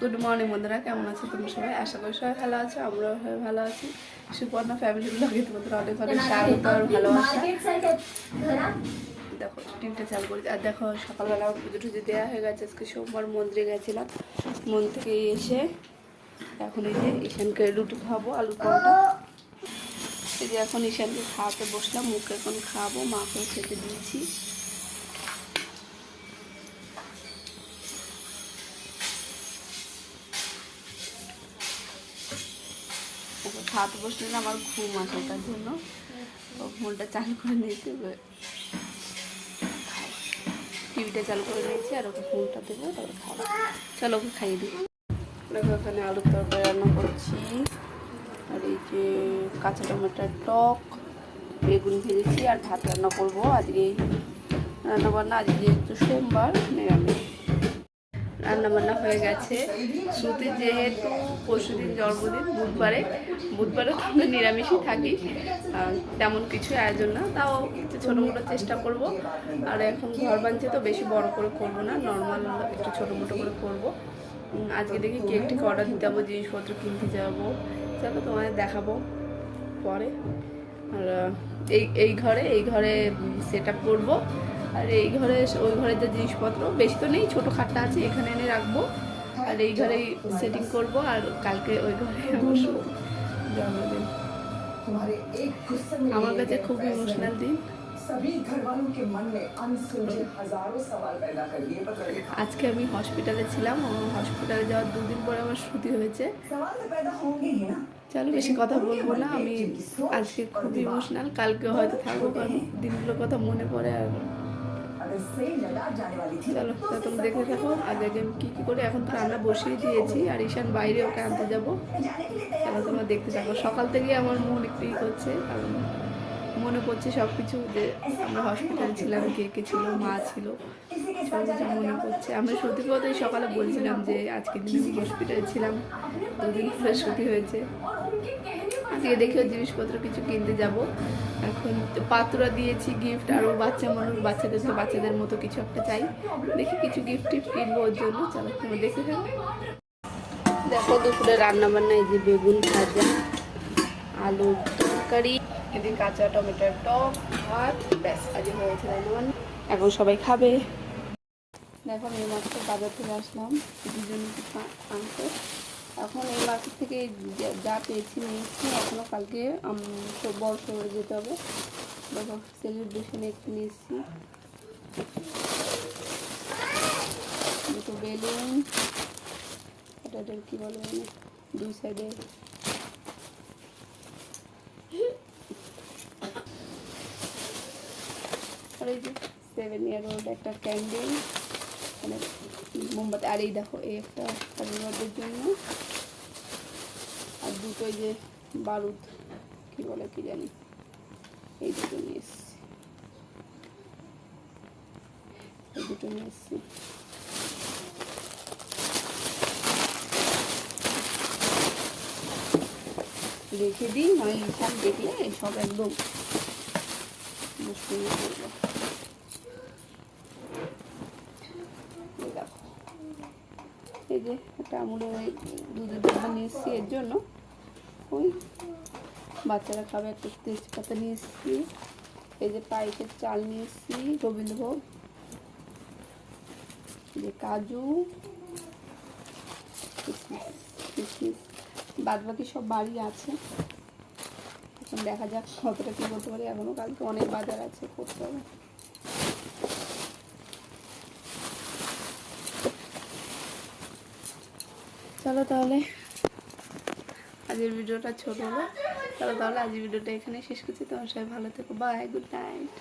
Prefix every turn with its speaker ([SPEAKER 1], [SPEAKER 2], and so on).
[SPEAKER 1] Good morning বন্ধুরা। কেমন আছো তোমরা সবাই? আশা করি সবাই ভালো আছো আমরাও সবাই ভালো আছি। সুপর্ণা ফ্যামিলি ব্লগে তোমাদের অনেক অনেক স্বাগত আর ভালোবাসা। দেখো টিভিটা চাল করি আর দেখো সকালবেলা পুজো টুজো দেওয়া হয়ে গেছে। আজকে সোমবার মন্দিরে গেছিলাম। মন্দির থেকে এসে এখন এই যে ঈশানকে রুটি খাব আলু পরোটা। এই যে এখন ঈশানকে খাওয়াতে বসলাম। মুখে এখন খাব মাকেও খেতে দিয়েছি। খাওয়াতে বসলে আমার ঘুম আসে, তার জন্য ফোনটা চালু করে নিয়েছি টিভিটা চালু করে নিয়েছি, আর ওকে ফোনটা দেবো, তারপর খাব চলো ওকে খাইয়ে দিই। দেখো এখানে আলুর তরকারি রান্না করছি, আর এই যে কাঁচা টমেটোর টক, বেগুন ভেজেছি, আর ভাত রান্না করব আজকে। রান্না বান্না আজকে যেহেতু সোমবার, নিরামিষ। রান্না বান্না হয়ে গেছে। শ্রুতি যেহেতু পরশুদিন জন্মদিন, বুধবারে বুধবারে তো আমরা নিরামিষই থাকি তেমন কিছু আয়োজন না, তাও একটু ছোটো মোটো চেষ্টা করব। আর এখন ঘর বানছে তো বেশি বড় করে করব না নর্মাল একটু ছোটো মোটো করে করব। আজকে দেখি কেকটিকে অর্ডার দিতে যাব, জিনিসপত্র কিনতে যাব। চলো তোমাদের দেখাবো পরে। আর এই এই ঘরে এই ঘরে সেট আপ করব। আর এই ঘরে ওই ঘরে যে জিনিসপত্র। বেশি তো নেই ছোটো খাটটা আছে এখানে এনে রাখব। আর এই ঘরেই সেটিং করব আর কালকে ওই ঘরে বসবো। জন্মদিন। আমার কাছে খুব ইমোশনাল দিন। আজকে আমি হসপিটালে ছিলাম হসপিটালে যাওয়ার দুদিন পরে আমার সুতি হয়েছে। চলো বেশি কথা বলব না আমি আজকে খুব ইমোশনাল কালকে হয়তো থাকব কারণ দিনগুলোর কথা মনে পড়ে আর চলো, তা তুমি দেখে থাকো, আগে আগে আমি কী কী করে এখন তো রান্না বসিয়ে দিয়েছি, আর ঈশান বাইরে ওকে আনতে যাব। তাহলে তোমরা দেখতে থাকো। সকাল থেকেই আমার মন একটু ই করছে, কারণ মনে পড়ছে সব কিছু যে আমরা হসপিটাল ছিলাম, কে কে ছিল, মা ছিল। সব কিছু মনে পড়ছে। আমরা সত্যি কথাই সকালে বলছিলাম যে আজকে দিন হসপিটালে ছিলাম, দুদিন পুরো ছুটি হয়েছে। আজকে দেখি ওর জিনিসপত্র কিছু কিনতে যাব। এখন পাত্রা দিয়েছি গিফট আরও বাচ্চা মানুষ বাচ্চাদের তো বাচ্চাদের মতো কিছু একটা চাই। দেখি কিছু গিফট টিফট কিনবো ওর জন্য। চলো, তোমরা দেখে থাকো দেখো দুপুরে রান্না বান্না এই যে বেগুন ভাজা আলুর তরকারি, এদিকে কাঁচা টমেটোর টক, ভাত, ব্যাস, আজকে হয়েছে রান্না এখন সবাই খাবে। দেখো এই মাছটা বাজার থেকে আসলাম। দুজন মার্কেট থেকে যা- পেয়েছি নিয়েছি এখনও কালকে বড় শহরে যেতে হবে। দেখো সেলিব্রেশনে একটু নিয়েছি। দুটো বেলুন এটা এটার কি বলে দুই সাইডে আর এই যে সেভেন ইয়ার ওল্ড একটা ক্যান্ডেল মানে মোমবাতি, আর এই দেখো, এই একটা কাজের জন্য। দুটো যে বারুদ, কি বলে কি জানি, এই দুটো নিয়ে এসছি। এই দুটো নিয়ে এসছি। রেখে দিই মানে সব দেখলে সব একদম এই যে একটা আমুলের দুধের ডাব্বা নিয়ে এসেছি এর জন্য। ওই বাচ্চারা খাবে একটা তেজপাতা নিয়ে এসেছি। এই যে পাইপের চাল নিয়ে এসেছি গোবিন্দভোগ এই যে কাজু। বাদ বাকি সব বাড়ি আছে। এখন দেখা যাক কতটা কী করতে পারি। এখনও কালকে অনেক বাজার আছে, করতে হবে। চলো তাহলে। আজকের ভিডিওটা ছোট হলো তাহলে তাহলে আজকের ভিডিওটা এখানে শেষ করছি। তোমার সবাই ভালো থেকো। Bye good night